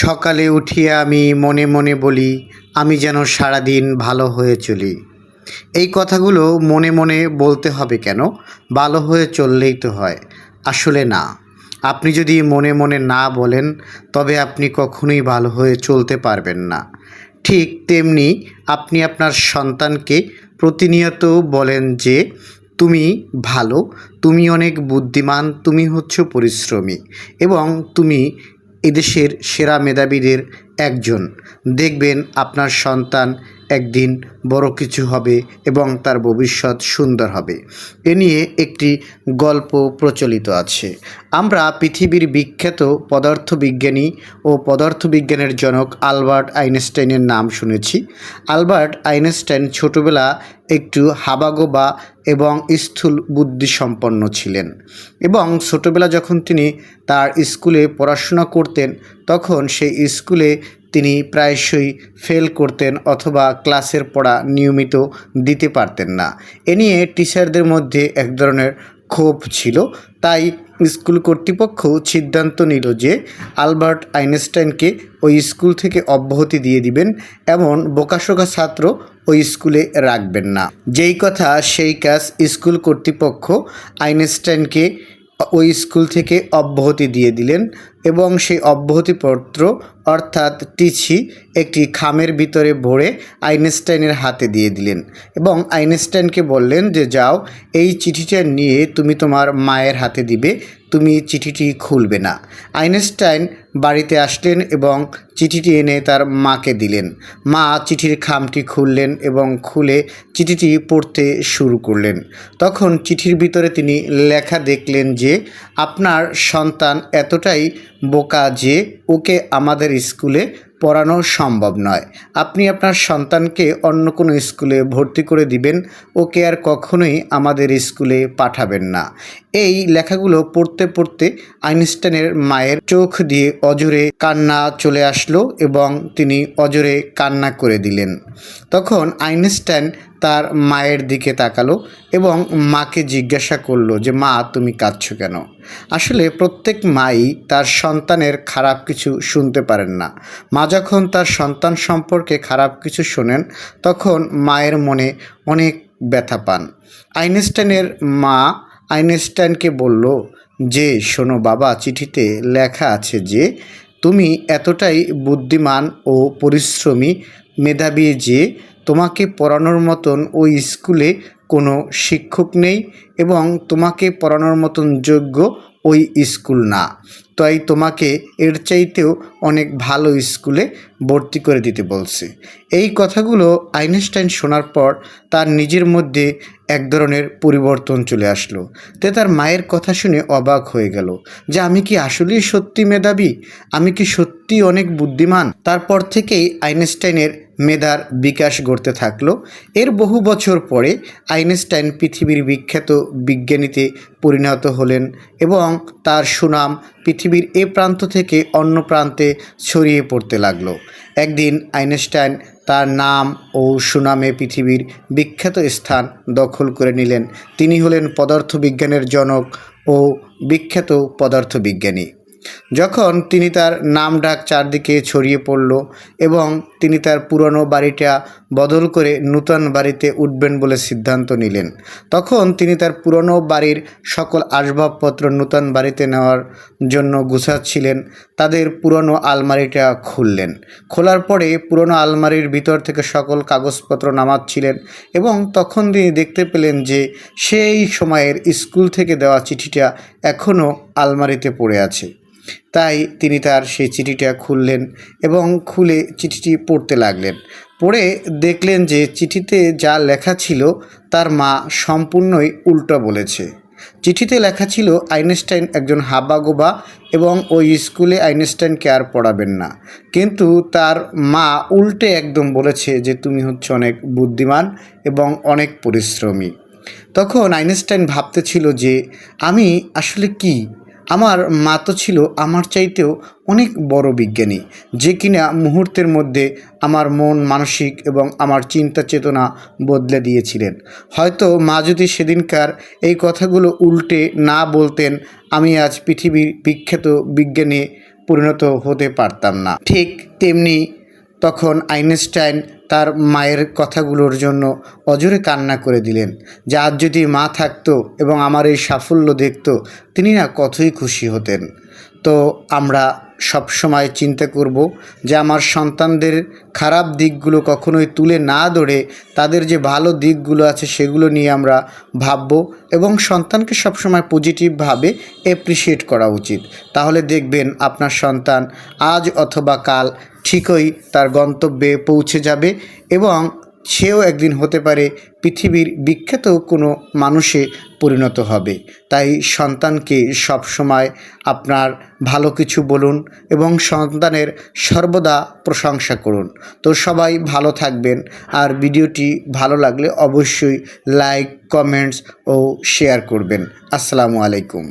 সকালে উঠিয়া আমি মনে মনে বলি, আমি যেন সারাদিন ভালো হয়ে চলি। এই কথাগুলো মনে মনে বলতে হবে কেন? ভালো হয়ে চললেই তো হয়। আসলে না। আপনি যদি মনে মনে না বলেন, তবে আপনি কখনোই ভালো হয়ে চলতে পারবেন না। ঠিক তেমনি আপনি আপনার সন্তানকে প্রতিনিয়ত বলেন যে, তুমি ভালো, তুমি অনেক বুদ্ধিমান, তুমি হচ্ছ পরিশ্রমী এবং তুমি এদেশের সেরা মেধাবীদের একজন। দেখবেন আপনার সন্তান একদিন বড় কিছু হবে এবং তার ভবিষ্যৎ সুন্দর হবে। এ নিয়ে একটি গল্প প্রচলিত আছে। আমরা পৃথিবীর বিখ্যাত পদার্থবিজ্ঞানী ও পদার্থবিজ্ঞানের জনক আলবার্ট আইনস্টাইনের নাম শুনেছি। আলবার্ট আইনস্টাইন ছোটবেলা একটু হাবাগোবা এবং স্থূল বুদ্ধিসম্পন্ন ছিলেন এবং ছোটবেলা যখন তিনি তার স্কুলে পড়াশোনা করতেন, তখন সেই স্কুলে তিনি প্রায়শই ফেল করতেন অথবা ক্লাসের পড়া নিয়মিত দিতে পারতেন না। এ নিয়ে টিচারদের মধ্যে এক ধরনের ক্ষোভ ছিল। তাই স্কুল কর্তৃপক্ষ সিদ্ধান্ত নিল যে আলবার্ট আইনস্টাইনকে ওই স্কুল থেকে অব্যাহতি দিয়ে দিবেন এমন বোকাশোকা ছাত্র ওই স্কুলে রাখবেন না। যেই কথা সেই কাজ স্কুল কর্তৃপক্ষ আইনস্টাইনকে ওই স্কুল থেকে অব্যাহতি দিয়ে দিলেন এবং সেই অব্যাহতিপত্র, অর্থাৎ টিছি, একটি খামের ভিতরে ভরে আইনস্টাইনের হাতে দিয়ে দিলেন এবং আইনস্টাইনকে বললেন যে, যাও, এই চিঠিটা নিয়ে তুমি তোমার মায়ের হাতে দিবে, তুমি চিঠিটি খুলবে না। আইনস্টাইন বাড়িতে আসলেন এবং চিঠিটি এনে তার মাকে দিলেন। মা চিঠির খামটি খুললেন এবং খুলে চিঠিটি পড়তে শুরু করলেন। তখন চিঠির ভিতরে তিনি লেখা দেখলেন যে, আপনার সন্তান এতটাই বোকা যে ওকে আমাদের স্কুলে পড়ানো সম্ভব নয়। আপনি আপনার সন্তানকে অন্য কোনো স্কুলে ভর্তি করে দিবেন। ওকে আর কখনোই আমাদের স্কুলে পাঠাবেন না। এই লেখাগুলো পড়তে পড়তে আইনস্টাইনের মায়ের চোখ দিয়ে অজরে কান্না চলে আসলো এবং তিনি অজরে কান্না করে দিলেন। তখন আইনস্টাইন তার মায়ের দিকে তাকালো এবং মাকে জিজ্ঞাসা করল যে, মা, তুমি কাঁদছো কেন? আসলে প্রত্যেক মাই তার সন্তানের খারাপ কিছু শুনতে পারেন না। মা যখন তার সন্তান সম্পর্কে খারাপ কিছু শোনেন, তখন মায়ের মনে অনেক ব্যথা পান। আইনস্টাইনের মা আইনস্টাইনকে বলল, যে, শোনো বাবা, চিঠিতে লেখা আছে যে, তুমি এতটাই বুদ্ধিমান ও পরিশ্রমী মেধাবী যে, তোমাকে পড়ানোর মতন ওই স্কুলে কোনো শিক্ষক নেই এবং তোমাকে পড়ানোর মতন যোগ্য ওই স্কুল না। তাই তোমাকে এর চাইতেও অনেক ভালো স্কুলে ভর্তি করে দিতে বলছে। এই কথাগুলো আইনস্টাইন শোনার পর তার নিজের মধ্যে এক ধরনের পরিবর্তন চলে আসলো। তে তার মায়ের কথা শুনে অবাক হয়ে গেল যে আমি কি আসলেই সত্যি মেধাবী? আমি কি সত্যি অনেক বুদ্ধিমান? তারপর থেকেই আইনস্টাইনের মেধার বিকাশ ঘটতে থাকল। এর বহু বছর পরে আইনস্টাইন পৃথিবীর বিখ্যাত বিজ্ঞানীতে পরিণত হলেন এবং তার সুনাম পৃথিবীর এ প্রান্ত থেকে অন্য প্রান্তে ছড়িয়ে পড়তে লাগল। একদিন আইনস্টাইন তার নাম ও সুনামে পৃথিবীর বিখ্যাত স্থান দখল করে নিলেন। তিনি হলেন পদার্থবিজ্ঞানের জনক ও বিখ্যাত পদার্থবিজ্ঞানী। যখন তিনি তার নাম ডাক চারদিকে ছড়িয়ে পড়ল এবং তিনি তার পুরনো বাড়িটা বদল করে নূতন বাড়িতে উঠবেন বলে সিদ্ধান্ত নিলেন। তখন তিনি তার পুরনো বাড়ির সকল আসবাবপত্র নূতন বাড়িতে নেওয়ার জন্য গুছাচ্ছিলেন। তাদের পুরনো আলমারিটা খুললেন। খোলার পরে পুরনো আলমারির ভিতর থেকে সকল কাগজপত্র নামাচ্ছিলেন এবং তখন তিনি দেখতে পেলেন যে সেই সময়ের স্কুল থেকে দেওয়া চিঠিটা এখনও আলমারিতে পড়ে আছে। তাই তিনি তার সেই চিঠিটা খুললেন এবং খুলে চিঠিটি পড়তে লাগলেন। পড়ে দেখলেন যে চিঠিতে যা লেখা ছিল তার মা সম্পূর্ণই উল্টো বলেছে। চিঠিতে লেখা ছিল, আইনস্টাইন একজন হাবাগোবা এবং ওই স্কুলে আইনস্টাইনকে আর পড়াবেন না। কিন্তু তার মা উল্টে একদম বলেছে যে তুমি হচ্ছে অনেক বুদ্ধিমান এবং অনেক পরিশ্রমী। তখন আইনস্টাইন ভাবতে ছিল যে, আমি আসলে কি? আমার মা তো ছিল আমার চাইতেও অনেক বড় বিজ্ঞানী। যে কিনা মুহূর্তের মধ্যে আমার মন মানসিক এবং আমার চিন্তা চেতনা বদলে দিয়েছিলেন। হয়তো মা যদি সেদিনকার এই কথাগুলো উল্টে না বলতেন, আমি আজ পৃথিবীর বিখ্যাত বিজ্ঞানী পরিণত হতে পারতাম না। ঠিক তেমনি তখন আইনস্টাইন তার মায়ের কথাগুলোর জন্য অজোরে কান্না করে দিলেন, যে আজ যদি মা থাকতো এবং আমার এই সাফল্য দেখত, তিনি না কতই খুশি হতেন। তো আমরা সব সময় চিন্তা করব যে আমার সন্তানদের খারাপ দিকগুলো কখনোই তুলে না ধরে তাদের যে ভালো দিকগুলো আছে সেগুলো নিয়ে আমরা ভাববো এবং সন্তানকে সবসময় পজিটিভভাবে অ্যাপ্রিসিয়েট করা উচিত। তাহলে দেখবেন আপনার সন্তান আজ অথবা কাল ঠিকই তার গন্তব্যে পৌঁছে যাবে এবং সেও একদিন হতে পারে পৃথিবীর বিখ্যাত কোনো মানুষে পরিণত হবে। তাই সন্তানকে সবসময় আপনার ভালো কিছু বলুন এবং সন্তানের সর্বদা প্রশংসা করুন। তো সবাই ভালো থাকবেন আর ভিডিওটি ভালো লাগলে অবশ্যই লাইক, কমেন্টস ও শেয়ার করবেন। আসসালামু আলাইকুম।